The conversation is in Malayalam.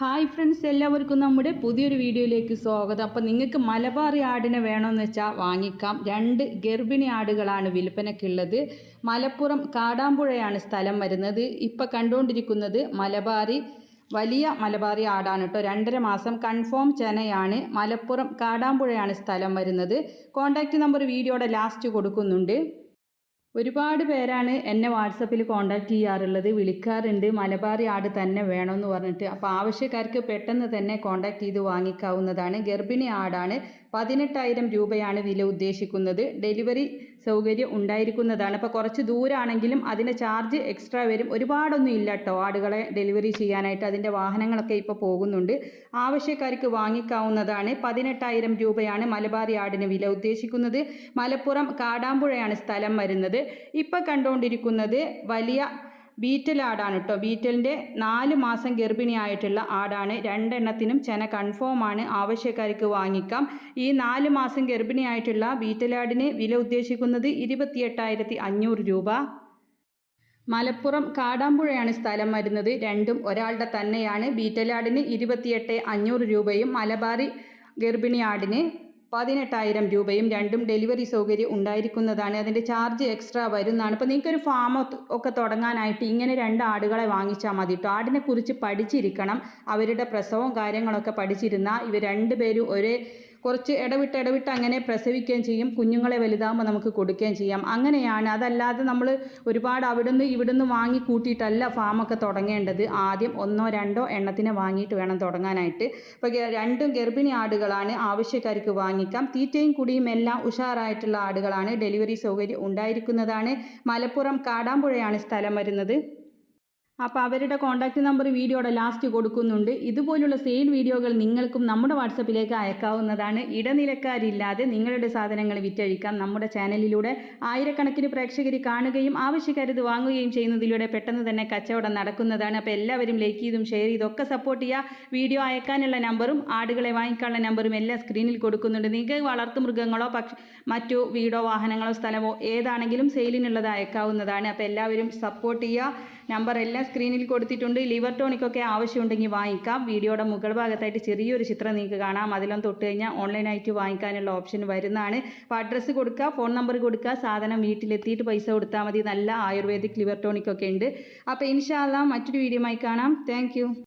ഹായ് ഫ്രണ്ട്സ് എല്ലാവർക്കും നമ്മുടെ പുതിയൊരു വീഡിയോയിലേക്ക് സ്വാഗതം. അപ്പോൾ നിങ്ങൾക്ക് മലബാറി ആടിനെ വേണമെന്ന് വെച്ചാൽ വാങ്ങിക്കാം. രണ്ട് ഗർഭിണി ആടുകളാണ് വിൽപ്പനയ്ക്കുള്ളത്. മലപ്പുറം കാടാമ്പുഴയാണ് സ്ഥലം വരുന്നത്. ഇപ്പോൾ കണ്ടുകൊണ്ടിരിക്കുന്നത് മലബാറി വലിയ മലബാറി ആടാണ് കേട്ടോ. രണ്ടര മാസം കൺഫേം ചെനയാണ് മലപ്പുറം കാടാമ്പുഴയാണ് സ്ഥലം വരുന്നത്. കോൺടാക്റ്റ് നമ്പർ വീഡിയോയുടെ ലാസ്റ്റ് കൊടുക്കുന്നുണ്ട്. ഒരുപാട് പേരാണ് എന്നെ വാട്സപ്പിൽ കോണ്ടാക്ട് ചെയ്യാറുള്ളത്. വിളിക്കാറുണ്ട്. മലബാറി ആട് തന്നെ വേണമെന്ന് പറഞ്ഞിട്ട്. അപ്പോൾ ആവശ്യക്കാർക്ക് പെട്ടെന്ന് തന്നെ കോണ്ടാക്ട് ചെയ്ത് വാങ്ങിക്കാവുന്നതാണ്. ഗർഭിണി ആടാണ് പതിനെട്ടായിരം രൂപയാണ് വില ഉദ്ദേശിക്കുന്നത്. ഡെലിവറി സൗകര്യം ഉണ്ടായിരിക്കുന്നതാണ്. അപ്പോൾ കുറച്ച് ദൂരാണെങ്കിലും അതിന്റെ ചാർജ് എക്സ്ട്രാ വരും. ഒരുപാടൊന്നും ഇല്ല കേട്ടോ ആടുകളെ ഡെലിവറി ചെയ്യാനായിട്ട്. അതിന്റെ വാഹനങ്ങളൊക്കെ ഇപ്പോൾ പോകുന്നുണ്ട്. ആവശ്യക്കാർക്ക് വാങ്ങിക്കാവുന്നതാണ്. പതിനെട്ടായിരം രൂപയാണ് മലബാറി ആടിന് വില ഉദ്ദേശിക്കുന്നത്. മലപ്പുറം കാടാമ്പുഴയാണ് സ്ഥലം വരുന്നത്. ഇപ്പോൾ കണ്ടുകൊണ്ടിരിക്കുന്നത് വലിയ ബീറ്റൽ ആടാണ് കേട്ടോ ബീറ്റലിന്റെ നാല് മാസം ഗർഭിണിയായിട്ടുള്ള ആടാണ്. രണ്ടെണ്ണത്തിനും ചെന കൺഫേം ആണ്. ആവശ്യക്കാർക്ക് വാങ്ങിക്കാം. ഈ നാല് മാസം ഗർഭിണിയായിട്ടുള്ള ബീറ്റലാടിന് വില ഉദ്ദേശിക്കുന്നത് ഇരുപത്തിയെട്ടായിരത്തി അഞ്ഞൂറ് രൂപ. മലപ്പുറം കാടാമ്പുഴയാണ് സ്ഥലം വരുന്നത്. രണ്ടും ഒരാളുടെ തന്നെയാണ്. ബീറ്റലാടിന് ഇരുപത്തിയെട്ട് അഞ്ഞൂറ് രൂപയും മലബാറി ഗർഭിണി ആടിന് പതിനെട്ടായിരം രൂപയും രണ്ടും ഡെലിവറി സൗകര്യം ഉണ്ടായിരിക്കുന്നതാണ്. അതിന്റെ ചാർജ് എക്സ്ട്രാ വരുന്നതാണ്. ഇപ്പോൾ നിങ്ങൾക്കൊരു ഫാം ഒക്കെ തുടങ്ങാനായിട്ട് ഇങ്ങനെ രണ്ട് ആടുകളെ വാങ്ങിച്ചാൽ മതി കേട്ടോ ആടിനെ കുറിച്ച് പഠിച്ചിരിക്കണം. അവരുടെ പ്രസവവും കാര്യങ്ങളൊക്കെ പഠിച്ചിരുന്ന ഇവർ രണ്ടുപേരും ഒരേ കുറച്ച് ഇടവിട്ട് ഇടവിട്ട് അങ്ങനെ പ്രസവിക്കുകയും ചെയ്യും. കുഞ്ഞുങ്ങളെ വലുതാകുമ്പോൾ നമുക്ക് കൊടുക്കുകയും ചെയ്യാം. അങ്ങനെയാണ്. അതല്ലാതെ നമ്മൾ ഒരുപാട് അവിടുന്ന് ഇവിടുന്ന് വാങ്ങി കൂട്ടിയിട്ടല്ല ഫാമൊക്കെ തുടങ്ങേണ്ടത്. ആദ്യം ഒന്നോ രണ്ടോ എണ്ണത്തിനെ വാങ്ങിയിട്ട് വേണം തുടങ്ങാനായിട്ട്. ഇപ്പോൾ രണ്ടും ഗർഭിണി ആടുകളാണ്. ആവശ്യക്കാർക്ക് വാങ്ങിക്കാം. തീറ്റയും കുടിയും എല്ലാം ഉഷാറായിട്ടുള്ള ആടുകളാണ്. ഡെലിവറി സൗകര്യം ഉണ്ടായിരിക്കുന്നതാണ്. മലപ്പുറം കാടാമ്പുഴയാണ് സ്ഥലം വരുന്നത്. അപ്പോൾ അവരുടെ കോൺടാക്റ്റ് നമ്പർ വീഡിയോയുടെ ലാസ്റ്റ് കൊടുക്കുന്നുണ്ട്. ഇതുപോലുള്ള സെയിൽ വീഡിയോകൾ നിങ്ങൾക്കും നമ്മുടെ വാട്സപ്പിലേക്ക് അയക്കാവുന്നതാണ്. ഇടനിലക്കാരില്ലാതെ നിങ്ങളുടെ സാധനങ്ങൾ വിറ്റഴിക്കാം. നമ്മുടെ ചാനലിലൂടെ ആയിരക്കണക്കിന് പ്രേക്ഷകർ കാണുകയും ആവശ്യക്കാരത് വാങ്ങുകയും ചെയ്യുന്നതിലൂടെ പെട്ടെന്ന് തന്നെ കച്ചവടം നടക്കുന്നതാണ്. അപ്പോൾ എല്ലാവരും ലൈക്ക് ചെയ്തും ഷെയർ ചെയ്തും ഒക്കെ സപ്പോർട്ട് ചെയ്യുക വീഡിയോ അയക്കാനുള്ള നമ്പറും ആടുകളെ വാങ്ങിക്കാനുള്ള നമ്പറും എല്ലാം സ്ക്രീനിൽ കൊടുക്കുന്നുണ്ട്. നിങ്ങൾക്ക് വളർത്തു മൃഗങ്ങളോ പക്ഷ മറ്റു വീടോ വാഹനങ്ങളോ സ്ഥലമോ ഏതാണെങ്കിലും സെയിലിനുള്ളത് അയക്കാവുന്നതാണ്. അപ്പോൾ എല്ലാവരും സപ്പോർട്ട് ചെയ്യുക നമ്പർ എല്ലാം സ്ക്രീനിൽ കൊടുത്തിട്ടുണ്ട്. ലിവർ ടോണിക്കൊക്കെ ആവശ്യമുണ്ടെങ്കിൽ വാങ്ങിക്കാം. വീഡിയോയുടെ മുകൾ ഭാഗത്തായിട്ട് ചെറിയൊരു ചിത്രം നിങ്ങൾക്ക് കാണാം. അതിലൊന്ന് തൊട്ട് കഴിഞ്ഞാൽ ഓൺലൈനായിട്ട് വാങ്ങിക്കാനുള്ള ഓപ്ഷൻ വരുന്നതാണ്. അപ്പോൾ അഡ്രസ്സ് കൊടുക്കുക ഫോൺ നമ്പർ കൊടുക്കുക സാധനം വീട്ടിലെത്തിയിട്ട് പൈസ കൊടുത്താൽ മതി. നല്ല ആയുർവേദിക് ലിവർ ടോണിക്കൊക്കെ ഉണ്ട്. അപ്പോൾ ഇൻഷാല്ല മറ്റൊരു വീഡിയോ ആയി കാണാം താങ്ക്